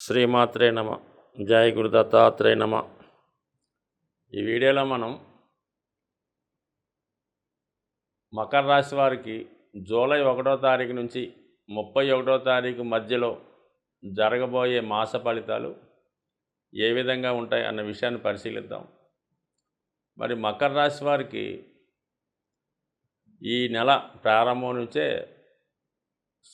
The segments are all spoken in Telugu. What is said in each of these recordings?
శ్రీమాత్రే నమ. జయ గురు దత్తాత్రేయ నమ. ఈ వీడియోలో మనం మకర రాశి వారికి జూలై ఒకటో తారీఖు నుంచి ముప్పై ఒకటో తారీఖు మధ్యలో జరగబోయే మాస ఫలితాలు ఏ విధంగా ఉంటాయి అన్న విషయాన్ని పరిశీలిద్దాం. మరి మకర రాశి వారికి ఈ నెల ప్రారంభం నుంచే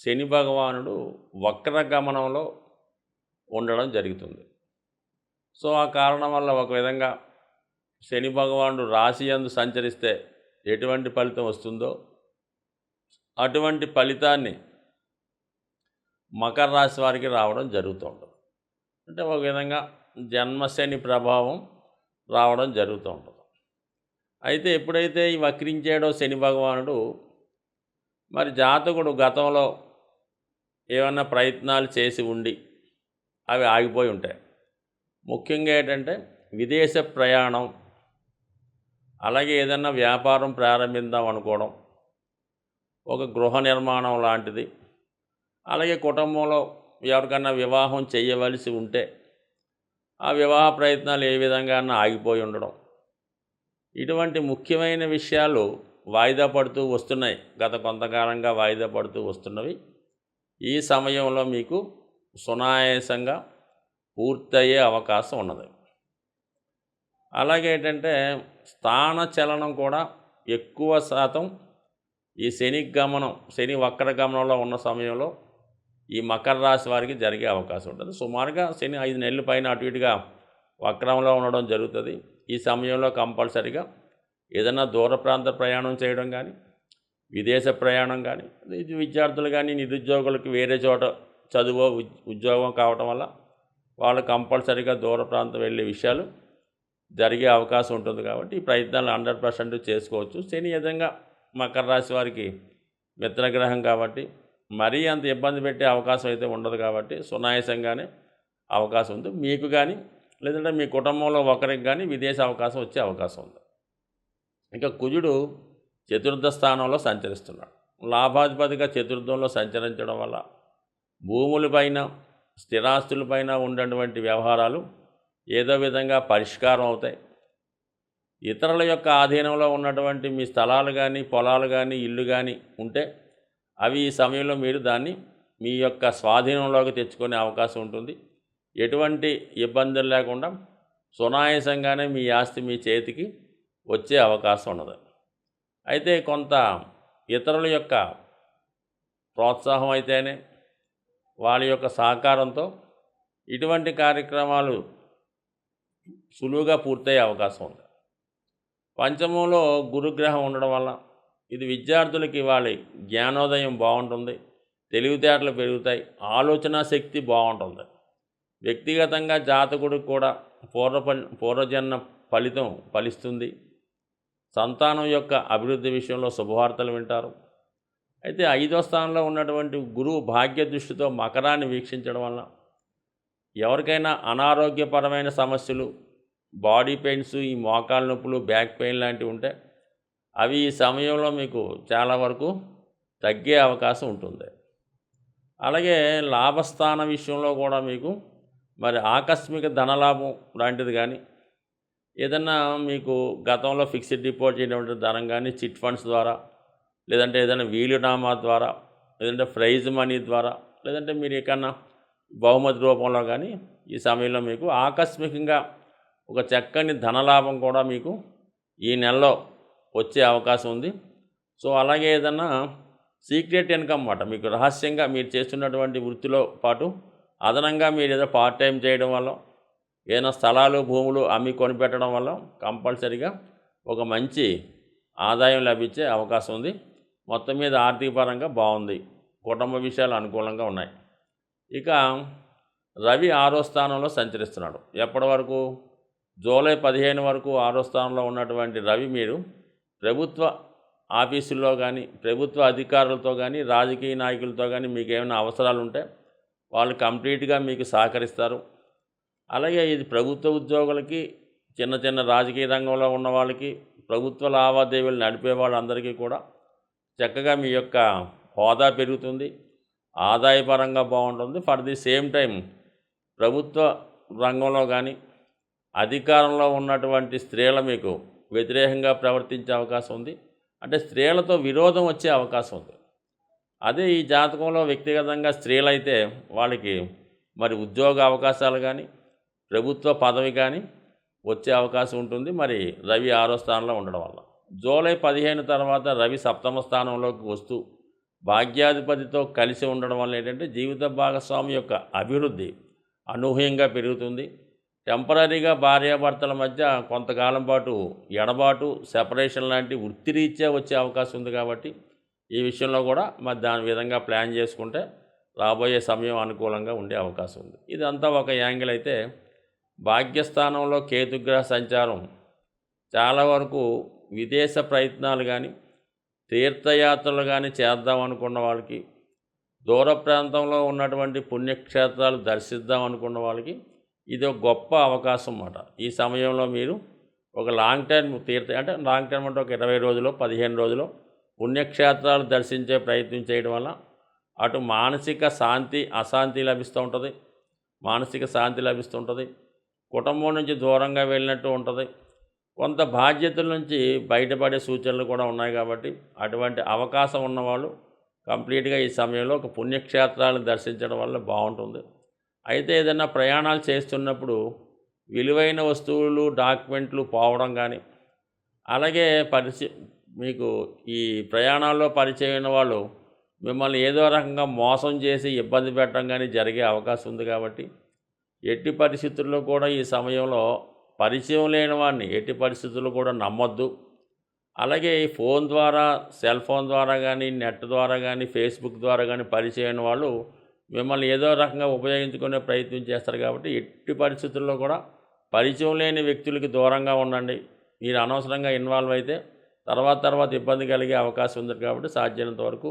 శని భగవానుడు వక్ర గమనంలో ఉండడం జరుగుతుంది. సో ఆ కారణం వల్ల ఒక విధంగా శని భగవానుడు రాశి యందు సంచరిస్తే ఎటువంటి ఫలితం వస్తుందో అటువంటి ఫలితాన్ని మకర రాశి వారికి రావడం జరుగుతుంటుంది అంటే ఒక విధంగా జన్మశని ప్రభావం రావడం జరుగుతూ ఉంటుంది. అయితే ఎప్పుడైతే ఈ వక్రించాడో శని భగవానుడు మరి జాతకుడు గతంలో ఏమన్నా ప్రయత్నాలు చేసి ఉండి అవి ఆగిపోయి ఉంటాయి. ముఖ్యంగా ఏంటంటే విదేశ ప్రయాణం అలాగే ఏదన్నా వ్యాపారం ప్రారంభిద్దాం అనుకోవడం ఒక గృహ నిర్మాణం లాంటిది అలాగే కుటుంబంలో ఎవరికన్నా వివాహం చేయవలసి ఉంటే ఆ వివాహ ప్రయత్నాలు ఏ విధంగా ఆగిపోయి ఉండడం. ఇటువంటి ముఖ్యమైన విషయాలు వాయిదా పడుతూ వస్తున్నాయి. గత కొంతకాలంగా వాయిదా పడుతూ వస్తున్నవి. ఈ సమయంలో మీకు సునాయాసంగా పూర్తయ్యే అవకాశం ఉన్నది. అలాగే ఏంటంటే స్థాన చలనం కూడా ఎక్కువ శాతం ఈ శని గమనం శని వక్ర గమనంలో ఉన్న సమయంలో ఈ మకర రాశి వారికి జరిగే అవకాశం ఉంటుంది. సుమారుగా శని ఐదు నెలల పైన అటు ఇటుగా వక్రంలో ఉండడం జరుగుతుంది. ఈ సమయంలో కంపల్సరిగా ఏదైనా దూర ప్రాంత ప్రయాణం చేయడం కానీ విదేశ ప్రయాణం కానీ విద్యార్థులు కానీ నిరుద్యోగులకు వేరే చోట చదువు ఉద్యోగం కావటం వల్ల వాళ్ళు కంపల్సరీగా దూర ప్రాంతం వెళ్ళే విషయాలు జరిగే అవకాశం ఉంటుంది కాబట్టి ఈ ప్రయత్నాలు హండ్రెడ్ పర్సెంట్ చేసుకోవచ్చు. శని విధంగా మకర రాశి వారికి మిత్రగ్రహం కాబట్టి మరీ అంత ఇబ్బంది పెట్టే అవకాశం అయితే ఉండదు కాబట్టి సునాయాసంగానే అవకాశం ఉంది. మీకు కానీ లేదంటే మీ కుటుంబంలో ఒకరికి కానీ విదేశ అవకాశం వచ్చే అవకాశం ఉంది. ఇంకా కుజుడు చతుర్థ స్థానంలో సంచరిస్తున్నాడు. లాభాధిపతిగా చతుర్థంలో సంచరించడం వల్ల భూములపైన స్థిరాస్తులపైన ఉన్నటువంటి వ్యవహారాలు ఏదో విధంగా పరిష్కారం అవుతాయి. ఇతరుల యొక్క ఆధీనంలో ఉన్నటువంటి మీ స్థలాలు కానీ పొలాలు కానీ ఇల్లు కానీ ఉంటే అవి ఈ సమయంలో మీరు దాన్ని మీ యొక్క స్వాధీనంలోకి తెచ్చుకునే అవకాశం ఉంటుంది. ఎటువంటి ఇబ్బందులు లేకుండా సునాయాసంగానే మీ ఆస్తి మీ చేతికి వచ్చే అవకాశం ఉన్నది. అయితే కొంత ఇతరుల యొక్క ప్రోత్సాహం అయితేనే వాళ్ళ యొక్క సహకారంతో ఇటువంటి కార్యక్రమాలు సులువుగా పూర్తయ్యే అవకాశం ఉంది. పంచమంలో గురుగ్రహం ఉండడం వల్ల ఇది విద్యార్థులకి వాళ్ళ జ్ఞానోదయం బాగుంటుంది తెలివితేటలు పెరుగుతాయి ఆలోచన శక్తి బాగుంటుంది. వ్యక్తిగతంగా జాతకుడికి కూడా పూర్వ పూర్వజన్మ ఫలితం ఫలిస్తుంది. సంతానం యొక్క అభివృద్ధి విషయంలో శుభవార్తలు వింటారు. అయితే ఐదో స్థానంలో ఉన్నటువంటి గురువు భాగ్య దృష్టితో మకరాన్ని వీక్షించడం వల్ల ఎవరికైనా అనారోగ్యపరమైన సమస్యలు బాడీ పెయిన్స్ ఈ మోకాల నొప్పులు బ్యాక్ పెయిన్ లాంటివి ఉంటే అవి ఈ సమయంలో మీకు చాలా వరకు తగ్గే అవకాశం ఉంటుంది. అలాగే లాభస్థాన విషయంలో కూడా మీకు మరి ఆకస్మిక ధనలాభం లాంటిది కానీ ఏదన్నా మీకు గతంలో ఫిక్స్డ్ డిపాజిట్ అయినటువంటి ధనం కానీ చిట్ ఫండ్స్ ద్వారా లేదంటే ఏదైనా వీలునామా ద్వారా లేదంటే ప్రైజ్ మనీ ద్వారా లేదంటే మీరు ఎక్కడన్నా బహుమతి రూపంలో కానీ ఈ సమయంలో మీకు ఆకస్మికంగా ఒక చక్కని ధనలాభం కూడా మీకు ఈ నెలలో వచ్చే అవకాశం ఉంది. సో అలాగే ఏదన్నా సీక్రెట్ ఇన్కమ్ అన్నమాట. మీకు రహస్యంగా మీరు చేస్తున్నటువంటి వృత్తిలో పాటు అదనంగా మీరు ఏదో పార్ట్ టైం చేయడం వల్ల ఏదైనా స్థలాలు భూములు అమ్మి కొనిపెట్టడం వల్ల కంపల్సరీగా ఒక మంచి ఆదాయం లభించే అవకాశం ఉంది. మొత్తం మీద ఆర్థిక పరంగా బాగుంది. కుటుంబ విషయాలు అనుకూలంగా ఉన్నాయి. ఇక రవి ఆరో స్థానంలో సంచరిస్తున్నాడు. ఎప్పటి వరకు? జూలై పదిహేను వరకు ఆరో స్థానంలో ఉన్నటువంటి రవి మీరు ప్రభుత్వ ఆఫీసుల్లో కానీ ప్రభుత్వ అధికారులతో కానీ రాజకీయ నాయకులతో కానీ మీకు ఏమైనా అవసరాలు ఉంటే వాళ్ళు కంప్లీట్గా మీకు సహకరిస్తారు. అలాగే ఇది ప్రభుత్వ ఉద్యోగులకి చిన్న చిన్న రాజకీయ రంగంలో ఉన్న వాళ్ళకి ప్రభుత్వ లావాదేవీలు నడిపే వాళ్ళందరికీ కూడా చక్కగా మీ యొక్క హోదా పెరుగుతుంది ఆదాయపరంగా బాగుంటుంది. ఫర్ ది సేమ్ టైం ప్రభుత్వ రంగంలో కానీ అధికారంలో ఉన్నటువంటి స్త్రీల మీకు వ్యతిరేకంగా ప్రవర్తించే అవకాశం ఉంది. అంటే స్త్రీలతో విరోధం వచ్చే అవకాశం ఉంది. అదే ఈ జాతకంలో వ్యక్తిగతంగా స్త్రీలైతే వాళ్ళకి మరి ఉద్యోగ అవకాశాలు కానీ ప్రభుత్వ పదవి కానీ వచ్చే అవకాశం ఉంటుంది. మరి రవి ఆరో స్థానంలో ఉండడం వల్ల. జూలై పదిహేను తర్వాత రవి సప్తమ స్థానంలోకి వస్తూ భాగ్యాధిపతితో కలిసి ఉండడం వల్ల ఏంటంటే జీవిత భాగస్వామి యొక్క అభివృద్ధి అనూహ్యంగా పెరుగుతుంది. టెంపరీగా భార్యాభర్తల మధ్య కొంతకాలం పాటు ఎడబాటు సెపరేషన్ లాంటి వృత్తిరీత్యా వచ్చే అవకాశం ఉంది కాబట్టి ఈ విషయంలో కూడా మరి దాని విధంగా ప్లాన్ చేసుకుంటే రాబోయే సమయం అనుకూలంగా ఉండే అవకాశం ఉంది. ఇదంతా ఒక యాంగిల్ అయితే భాగ్యస్థానంలో కేతుగ్రహ సంచారం చాలా వరకు విదేశ ప్రయత్నాలు కానీ తీర్థయాత్రలు కానీ చేద్దాం అనుకున్న వాళ్ళకి దూర ప్రాంతంలో ఉన్నటువంటి పుణ్యక్షేత్రాలు దర్శిద్దాం అనుకున్న వాళ్ళకి ఇది ఒక గొప్ప అవకాశం అన్నమాట. ఈ సమయంలో మీరు ఒక లాంగ్ టర్మ్ తీర్థ అంటే లాంగ్ టర్మ్ అంటే ఒక ఇరవై రోజులు పదిహేను రోజులు పుణ్యక్షేత్రాలు దర్శించే ప్రయత్నం చేయడం వల్ల అటు మానసిక శాంతి అశాంతి లభిస్తూ ఉంటుంది. మానసిక శాంతి లభిస్తుంటుంది కుటుంబం నుంచి దూరంగా వెళ్ళినట్టు ఉంటుంది. కొంత బాధ్యతల నుంచి బయటపడే సూచనలు కూడా ఉన్నాయి కాబట్టి అటువంటి అవకాశం ఉన్నవాళ్ళు కంప్లీట్గా ఈ సమయంలో ఒక పుణ్యక్షేత్రాలను దర్శించడం వల్ల బాగుంటుంది. అయితే ఏదైనా ప్రయాణాలు చేస్తున్నప్పుడు విలువైన వస్తువులు డాక్యుమెంట్లు పోవడం కానీ అలాగే పరిచయ మీకు ఈ ప్రయాణాల్లో పరిచయమైన వాళ్ళు మిమ్మల్ని ఏదో రకంగా మోసం చేసి ఇబ్బంది పెట్టడం కానీ జరిగే అవకాశం ఉంది కాబట్టి ఎట్టి పరిస్థితుల్లో కూడా ఈ సమయంలో పరిచయం లేని వాడిని ఎట్టి పరిస్థితుల్లో కూడా నమ్మొద్దు. అలాగే ఈ ఫోన్ ద్వారా సెల్ ఫోన్ ద్వారా కానీ నెట్ ద్వారా కానీ ఫేస్బుక్ ద్వారా కానీ పరిచయం వాళ్ళు మిమ్మల్ని ఏదో రకంగా ఉపయోగించుకునే ప్రయత్నం చేస్తారు కాబట్టి ఎట్టి పరిస్థితుల్లో కూడా పరిచయం లేని వ్యక్తులకి దూరంగా ఉండండి. మీరు అనవసరంగా ఇన్వాల్వ్ అయితే తర్వాత తర్వాత ఇబ్బంది కలిగే అవకాశం ఉంది కాబట్టి సాధ్యమైనంత వరకు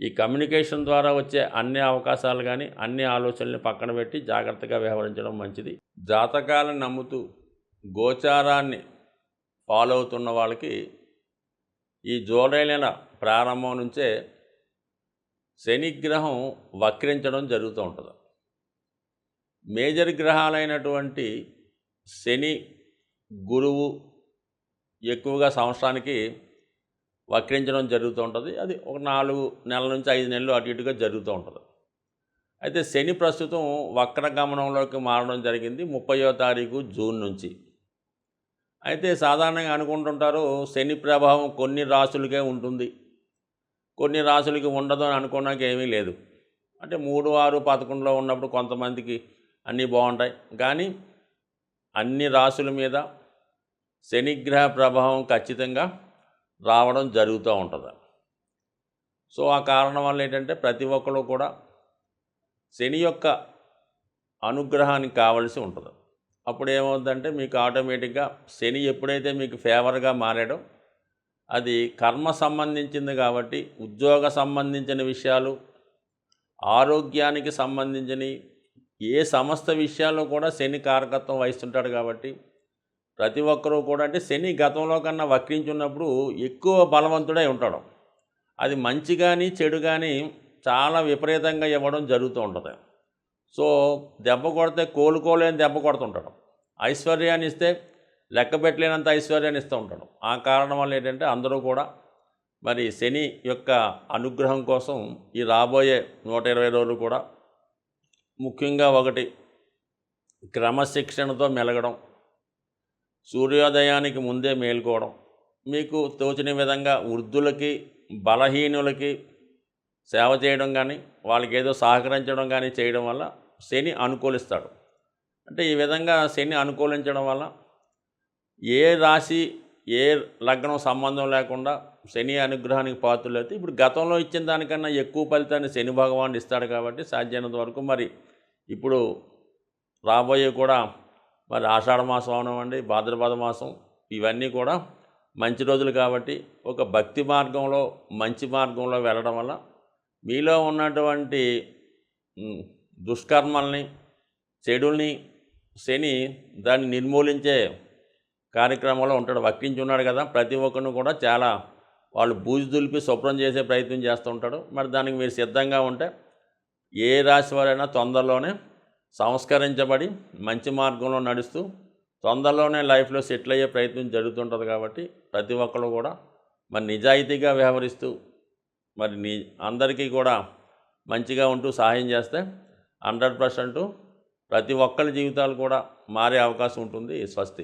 ఈ కమ్యూనికేషన్ ద్వారా వచ్చే అన్ని అవకాశాలు కానీ అన్ని ఆలోచనల్ని పక్కన పెట్టి జాగ్రత్తగా వ్యవహరించడం మంచిది. జాతకాలను నమ్ముతూ గోచారాన్ని ఫాలో అవుతున్న వాళ్ళకి ఈ జూలై నెల ప్రారంభం నుంచే శనిగ్రహం వక్రించడం జరుగుతూ ఉంటుంది. మేజర్ గ్రహాలైనటువంటి శని గురువు ఎక్కువగా సంవత్సరానికి వక్రించడం జరుగుతూ ఉంటుంది. అది ఒక నాలుగు నెలల నుంచి ఐదు నెలలు అటు ఇటుగా జరుగుతూ ఉంటుంది. అయితే శని ప్రస్తుతం వక్ర గమనంలోకి మారడం జరిగింది. ముప్పయో తారీఖు జూన్ నుంచి. అయితే సాధారణంగా అనుకుంటుంటారు శని ప్రభావం కొన్ని రాసులకే ఉంటుంది. కొన్ని రాసులకి ఉండదు అని అనుకోవడానికి ఏమీ లేదు. అంటే మూడు ఆరు పదకొండులో ఉన్నప్పుడు కొంతమందికి అన్నీ బాగుంటాయి. కానీ అన్ని రాసుల మీద శనిగ్రహ ప్రభావం ఖచ్చితంగా రావడం జరుగుతూ ఉంటుంది. సో ఆ కారణం వల్ల ఏంటంటే ప్రతి ఒక్కరు కూడా శని యొక్క అనుగ్రహానికి కావలసి ఉంటుంది. అప్పుడు ఏమవుతుందంటే మీకు ఆటోమేటిక్గా శని ఎప్పుడైతే మీకు ఫేవర్గా మారాడో అది కర్మ సంబంధించింది కాబట్టి ఉద్యోగ సంబంధించిన విషయాలు ఆరోగ్యానికి సంబంధించిన ఏ సమస్త విషయాల్లో కూడా శని కారకత్వం వహిస్తుంటాడు కాబట్టి ప్రతి ఒక్కరూ కూడా అంటే శని గతంలో కన్నా వక్రించున్నప్పుడు ఎక్కువ బలవంతుడై ఉంటాడు. అది మంచి కానీ చెడు కానీ చాలా విపరీతంగా ఇవ్వడం జరుగుతూ ఉంటుంది. సో దెబ్బ కొడితే కోలుకోలేని దెబ్బ కొడుతుంటాడు. ఐశ్వర్యాన్ని ఇస్తే లెక్క పెట్టలేనంత ఐశ్వర్యాన్ని ఇస్తూ ఉంటాడు. ఆ కారణం వల్ల ఏంటంటే అందరూ కూడా మరి శని యొక్క అనుగ్రహం కోసం ఈ రాబోయే నూట ఇరవై రోజులు కూడా ముఖ్యంగా ఒకటి క్రమశిక్షణతో మెలగడం సూర్యోదయానికి ముందే మేల్కోవడం మీకు తోచిన విధంగా వృద్ధులకి బలహీనులకి సేవ చేయడం కానీ వాళ్ళకి ఏదో సహకరించడం కానీ చేయడం వల్ల శని అనుకూలిస్తాడు. అంటే ఈ విధంగా శని అనుకూలించడం వల్ల ఏ రాశి ఏ లగ్నం సంబంధం లేకుండా శని అనుగ్రహానికి పాత్రలు అయితే ఇప్పుడు గతంలో ఇచ్చిన దానికన్నా ఎక్కువ ఫలితాన్ని శని భగవాన్ ఇస్తాడు కాబట్టి సాధ్యమైనంత వరకు మరి ఇప్పుడు రాబోయే కూడా మరి ఆషాఢ మాసం అవనివ్వండి భాద్రపద మాసం ఇవన్నీ కూడా మంచి రోజులు కాబట్టి ఒక భక్తి మార్గంలో మంచి మార్గంలో వెళ్ళడం వల్ల మీలో ఉన్నటువంటి దుష్కర్మల్ని చెడుల్ని శని దాన్ని నిర్మూలించే కార్యక్రమంలో ఉంటాడు ఉన్నాడు కదా. ప్రతి ఒక్కరిని కూడా చాలా వాళ్ళు బూజు దులిపి శుభ్రం చేసే ప్రయత్నం చేస్తూ ఉంటాడు. మరి దానికి మీరు సిద్ధంగా ఉంటే ఏ రాశి వారైనా తొందరలోనే సంస్కరించబడి మంచి మార్గంలో నడుస్తూ తొందరలోనే లైఫ్లో సెటిల్ అయ్యే ప్రయత్నం జరుగుతుంటుంది కాబట్టి ప్రతి ఒక్కరు కూడా మరి నిజాయితీగా వ్యవహరిస్తూ మరి నీ అందరికీ కూడా మంచిగా ఉంటూ సహాయం చేస్తే హండ్రెడ్ పర్సెంటు ప్రతి ఒక్కరి జీవితాలు కూడా మారే అవకాశం ఉంటుంది స్వస్తి.